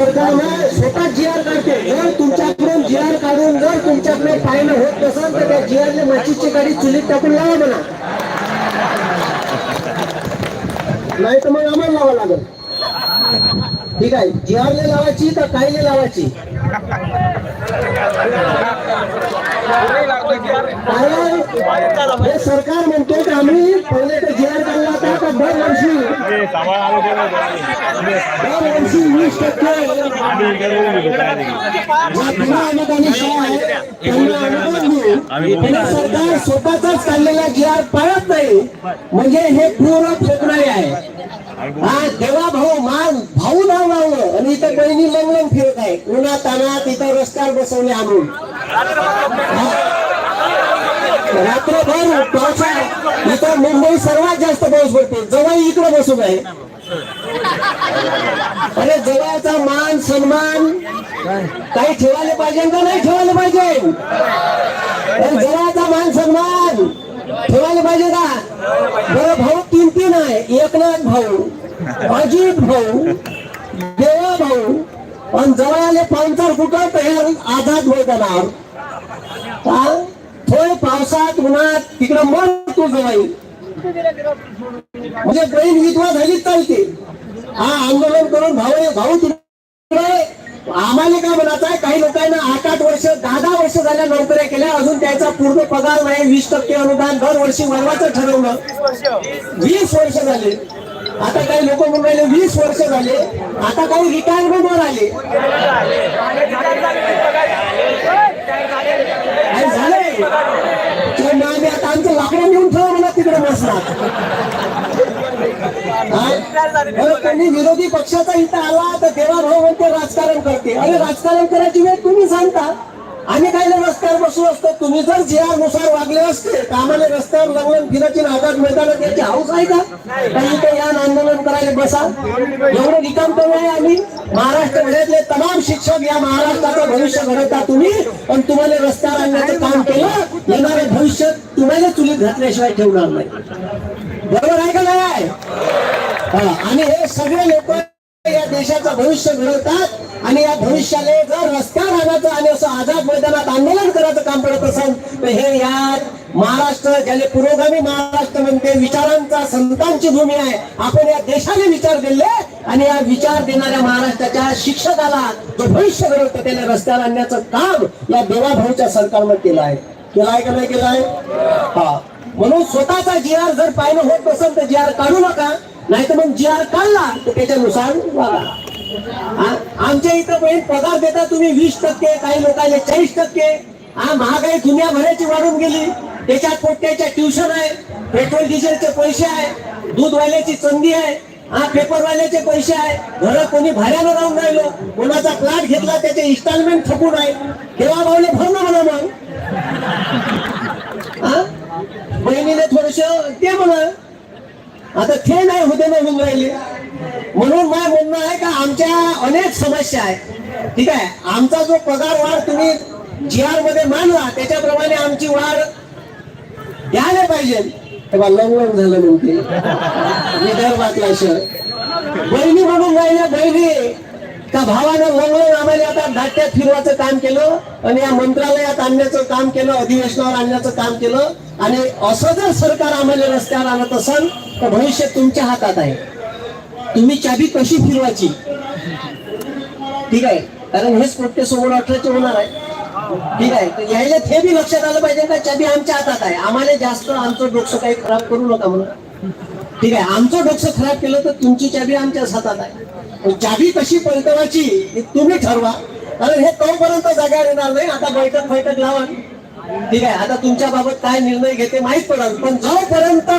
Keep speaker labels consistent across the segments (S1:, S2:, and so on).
S1: सरकारनं स्वतः जी आर काढते. जर तुमच्याकडून जी आर काढून जर तुमच्याकडे पाहिलं होत नसेल तर त्या जी आरने माचीची गाडी चुलीत टाकून लावा म्हणा. नाही तर मग आम्हाला लावा लागेल. ठीक आहे. जी आरने लावायची तर काहीने लावायची? हे सरकार वीस टक्के अनुदानित शाळा त्यांना अनुदान देऊ. पण सरकार स्वतःचाच काढलेला जी आर पाळत नाही म्हणजे हे पूर्ण फेकणारे आहे हा देवा भाऊ मान भाऊ नाव लावलं आणि इथं बहिणी लंगलंग फिरत आहे उन्हा तानात इथं रस्त्यावर बसवले आणून रात्रभर पावसाळ्यात इथं मुंबई सर्वात जास्त पाऊस पडते. जवळ इकडे बसून आहे. अरे जवळचा मान सन्मान काही ठेवायला पाहिजे का नाही ठेवायला पाहिजे? जवळचा मान सन्मान ठेवायला पाहिजे का? बरं भाऊ तीन तीन आहे. एकनाथ भाऊ अजित भाऊ देवा भाऊ पण जवळ आले पांचार कुठं? तयार आझाद भाऊ का? थोडे पावसात उन्हात तिकडं मन तुझं जवाई. म्हणजे बहीण विधवा झालीच चालते. हा आंदोलन करून भाऊ भाऊ तिकडे. आम्हाला काय म्हणायचं आहे? काही लोकांना आठ आठ वर्ष दहा दहा वर्ष झाल्या नोकऱ्या केल्या. अजून त्याचा पूर्ण पगार नाही. वीस टक्के अनुदान दरवर्षी वाढवायचं ठरवलं. वीस वर्ष झाले. आता काही लोक म्हणून राहिले वीस वर्ष झाले. आता काही रिटायरमेंट वर आले. काही आता आमचं लाकडं नेऊन ठेवा मला तिकडे बसणार. त्यांनी विरोधी पक्षाचा इथं आला तर तेव्हा भाऊ म्हणते राजकारण करते. अरे राजकारण करायची वेळ तुम्ही सांगता. आम्ही काही रस्त्यावर बसू असतो तुम्ही जर जे वागले असते तर आम्हाला रस्त्यावर लग्न फिरायची आझाद मैदानात याची हाऊस आहे का? काही इथे या आंदोलन करायला बसा. एवढं निकाम करू आहे आम्ही. महाराष्ट्र घड्यातले तमाम शिक्षक या महाराष्ट्राचं भविष्य घडवता तुम्ही. पण तुम्हाला रस्त्यावर आणण्याचं काम केलं येणारे भविष्य तुम्हाला चुलीत घातल्याशिवाय ठेवणार नाही. बरोबर आहे का नाही? हा, आणि हे सगळे लोक या देशाचं भविष्य घडवतात आणि या भविष्याला जर रस्त्यावर आणायचं आणि असं आझाद मैदानात आंदोलन करायचं काम पडत असेल तर हे या महाराष्ट्र ज्याला पुरोगामी महाराष्ट्र म्हणते विचारांचा संतांची भूमी आहे. आपण या देशाने विचार दिले आणि या विचार देणाऱ्या महाराष्ट्राच्या शिक्षकाला जो भविष्य घडवतं त्याने रस्त्यावर आणण्याचं काम या देवाभाऊच्या सरकारनं केलं आहे. केलं आहे का नाही केलं आहे? हा. म्हणून स्वतःचा जी आर जर पाहिलं होत नसेल तर जी आर काढू नका. नाही तर मग जी आर काढला तर त्याच्यानुसार वागा आमच्या इथं बहीण पगार देता तुम्ही वीस टक्के काही लोकांना चाळीस टक्के. हा महागाई दुनिया भराची वाढून गेली. त्याच्यात पोट्याच्या ट्युशन आहे पेट्रोल डिझेलचे पैसे आहे दूधवाल्याची चंदी आहे हा पेपरवाल्याचे पैसे आहे. घर कोणी भाड्यानं राहून राहिलो कोणाचा प्लॅट घेतला त्याचे इन्स्टॉलमेंट थकून आहे. केव्हा भावले भरणं म्हणा मग? हा? बहिणीने थोडस ते म्हणा. आता ते नाही होते ना होऊन राहिले म्हणून माझं म्हणणं आहे का आमच्या अनेक समस्या आहे. ठीक आहे? आमचा जो पगार वाढ तुम्ही जी आरमध्ये मानला त्याच्याप्रमाणे आमची वाढ द्यायला पाहिजे. तेव्हा लंगलंग झालं म्हणते. विदर्भातला शहर बहिणी म्हणून राहिल्या बहिणी. का भावानं लंगलंग आम्हाला आता दाट्यात फिरवायचं काम केलं आणि या मंत्रालयात आणण्याचं काम केलं अधिवेशनावर आणण्याचं काम केलं. आणि असं जर सरकार आम्हाला रस्त्यावर आणत असेल तर भविष्य तुमच्या हातात आहे. तुम्ही चाबी कशी फिरवायची? ठीक आहे? कारण हेच पोट्टे समोर अठराचे होणार आहे. ठीक आहे? तर यायला हे बी लक्षात आलं पाहिजे का चाबी आमच्या हातात आहे. आम्हाला जास्त आमचं डोकसं काही खराब करू नका म्हणून. ठीक आहे? आमचं डोकसं खराब केलं तर तुमची चाबी आमच्याच हातात आहे. चावी चाबी कशी पलटवायची तुम्ही ठरवा. कारण हे तोपर्यंत जागा येणार नाही. आता बैठक बैठक लावा. ठीक आहे. आता तुमच्या बाबत काय निर्णय घेते माहीत पडल पण जोपर्यंत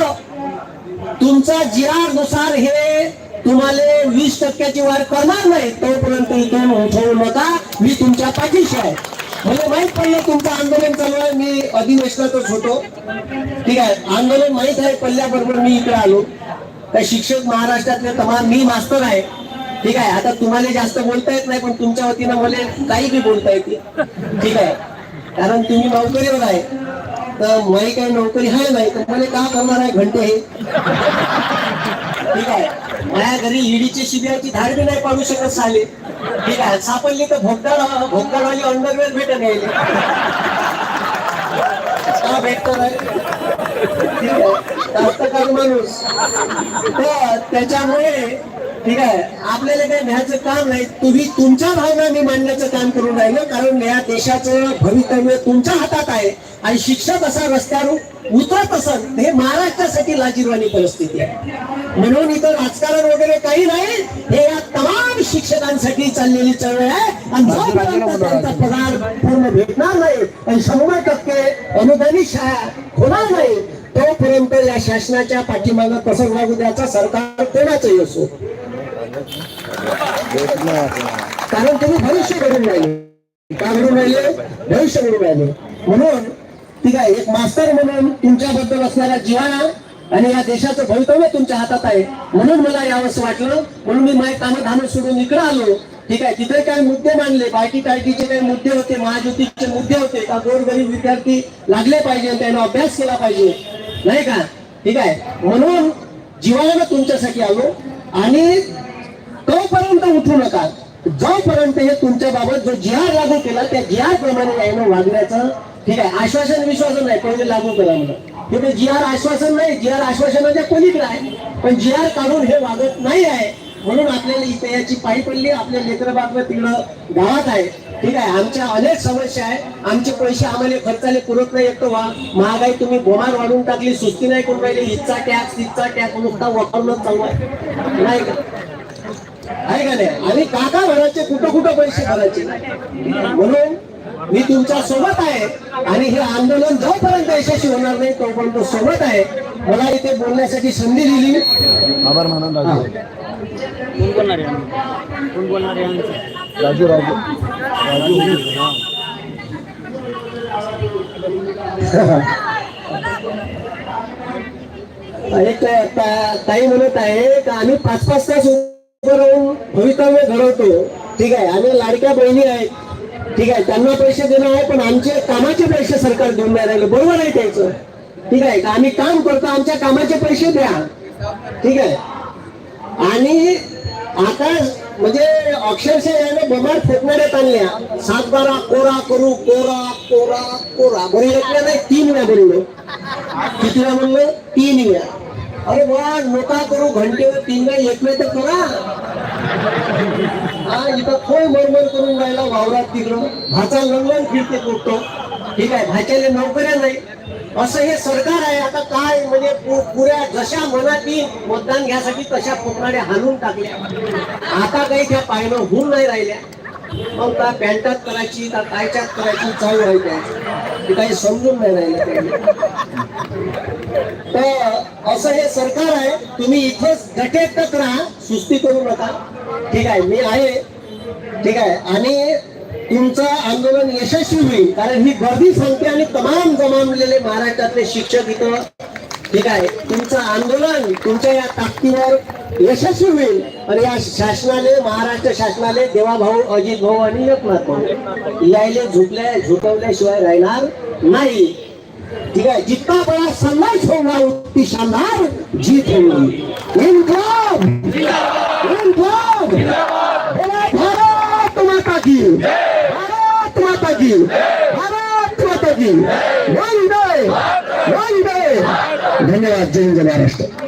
S1: तुमचा जिरारनुसार हे तुम्हाला वीस टक्क्याची वाढ करणार नाही तोपर्यंत इथून उठवू नका. मी तुमच्या पाठीशी आहे. मला माहीत पडलं तुमचं आंदोलन चालू आहे. मी अधिवेशनातच होतो. ठीक आहे. आंदोलन माहीत आहे. पडल्याबरोबर मी इकडे आलो. त्या शिक्षक महाराष्ट्रातले तमाम मी मास्तर आहे. ठीक आहे आता तुम्हाला जास्त बोलता येत नाही पण तुमच्या वतीनं मला काही बी बोलता येते. ठीक आहे. कारण तुम्ही नोकरीवर आहे तर मला काही नोकरी आहे नाही तर मला का करणार आहे घंटे हे? ठीक आहे. माझ्या घरी ईडीची शिबिराची धाड बी नाही पाडू शकत साले. ठीक आहे. सापडली तर भोगदाड भोगदाडवाली अंडरवेअर भेटत यायले. का भेटतो नाही ठीक आहे. माणूस. तर त्याच्यामुळे ठीक आहे. आपल्याला काही न्यायचं काम नाही. तुम्ही तुमच्या भावना मी मांडण्याचं काम करून राहिलं. कारण या देशाचं भवितव्य तुमच्या हातात आहे. आणि शिक्षक असा रस्त्यावर उतरत असन हे महाराष्ट्रासाठी लाजीरवाणी परिस्थिती आहे. म्हणून इथं राजकारण वगैरे काही नाही. हे या तमाम शिक्षकांसाठी चाललेली चळवळ आहे. आणि जोपर्यंत त्यांचा पगार पूर्ण भेटणार नाही आणि शंभर टक्के अनुदानित शाळा होणार नाही तोपर्यंत या शासनाच्या पाठीमागं कसं लागू द्यायचा? सरकार कोणाचंही असो कारण तुम्ही भविष्य घडून राहिले. का घडून राहिले? भविष्य घडून राहिले. म्हणून ती काय एक मास्तर म्हणून तुमच्याबद्दल असणारा जिव्हाळा आणि या देशाचं भवितव्य तुमच्या हातात आहे. म्हणून मला यावंसं वाटलं. म्हणून मी माझे कामं धामं सोडून इकडे आलो. ठीक आहे तिथे काही मुद्दे मांडले? बायटी पार्टीचे काही मुद्दे होते महाज्योतीचे मुद्दे होते. का गोरगरीब विद्यार्थी लागले पाहिजे त्यांना अभ्यास केला पाहिजे? नाही का? ठीक आहे. म्हणून जीवाला तुमच्यासाठी आलो आणि तोपर्यंत उठू नका. जोपर्यंत हे तुमच्या बाबत जो जी आर लागू केला त्या जिहाद प्रमाणे यायनं वागण्याचं ठीक आहे? आश्वासन विश्वासन नाही पहिले लागू करा म्हणून. हे जिहार आश्वासन नाही जी आर आश्वासनाच्या पलीकडे म्हणजे आहे पण जिहार काढून हे वागत नाही आहे म्हणून आपल्याला इथे याची पायी पडली आपल्या लेकर तिकडं गावात आहे. ठीक आहे? आमच्या अनेक समस्या आहे. आमचे पैसे आम्हाला खर्चाले पुरत नाही एक वा महागाई तुम्ही बोमार वाढून टाकली सुस्ती नाही करून राहिली इथचा टॅक्स तिथचा टॅक्स नुसता वापरणं चालू आहे नाही का? आहे का नाही? आणि काका भरायचे कुठं कुठं पैसे भरायचे? म्हणून मी तुमच्यासोबत आहे आणि हे आंदोलन जोपर्यंत यशस्वी होणार नाही तोपर्यंत सोबत आहे. मला इथे बोलण्यासाठी संधी दिली.
S2: आभार मानून राजू
S3: कोण बोलणार आहे आम्ही? कोण बोलणार आहे आमचं
S2: राजू राजू. राजू
S1: एक ताई म्हणत आहे का आम्ही पाच पाच तास करून भवितव्य घडवतो. ठीक आहे? आणि लाडक्या बहिणी आहेत. ठीक आहे? त्यांना पैसे देणं आहे पण आमचे कामाचे पैसे सरकार देऊन नाही राहिले बरोबर आहे त्याचं. ठीक आहे? का आम्ही काम करतो आमच्या कामाचे पैसे द्या. ठीक आहे? आणि आता म्हणजे अक्षरशः याने बमार फेकणाऱ्यात आणल्या सात बारा कोरा करू कोरा कोरा कोरा. बरं नाही तीन वेळा बोललो. किती वेळा म्हणलं तीन वेळा. अरे बा नका करू घंटे तीन वेळा एक वेळ तर करा. हा इथं कोण मरमर करून राहिला वावरात तिकडं. भाचा लंगण फिरते कुठतो ठीक आहे भाच्याला नोकऱ्या नाही. असं हे सरकार आहे आता काय म्हणजे पुऱ्या जशा मनात मतदान घ्यासाठी तशा पोकराड्या हाणून टाकल्या. आता काही त्या पायनं होऊन नाही राहिल्या. मग का पॅन्टात करायची का कायच्यात करायची चालू आहे ते काही समजून नाही राहिलं तर असं हे सरकार आहे तुम्ही इथंच गटेत राहा सुस्ती करू नका. ठीक आहे मी आहे. ठीक आहे आणि तुमचं आंदोलन यशस्वी होईल कारण ही गर्दी सांगते आणि तमाम जमावलेले महाराष्ट्रातले शिक्षक इथं ठीक आहे तुमचं आंदोलन तुमच्या या ताकदीवर यशस्वी होईल. आणि या शासनाने महाराष्ट्र शासनाने देवाभाऊ अजित भाऊ आणि एकनाथ भाऊ यायले झुकल्या झुकवल्याशिवाय राहणार नाही. ठीक आहे जितना बड़ा संघर्ष होगा उतनी शानदार जीत होगी इनकलाब इनकलाब बोलो भारत माता की भारत माता की भारत माता की वंदे वंदे धन्यवाद जय हिंद जय महाराष्ट्र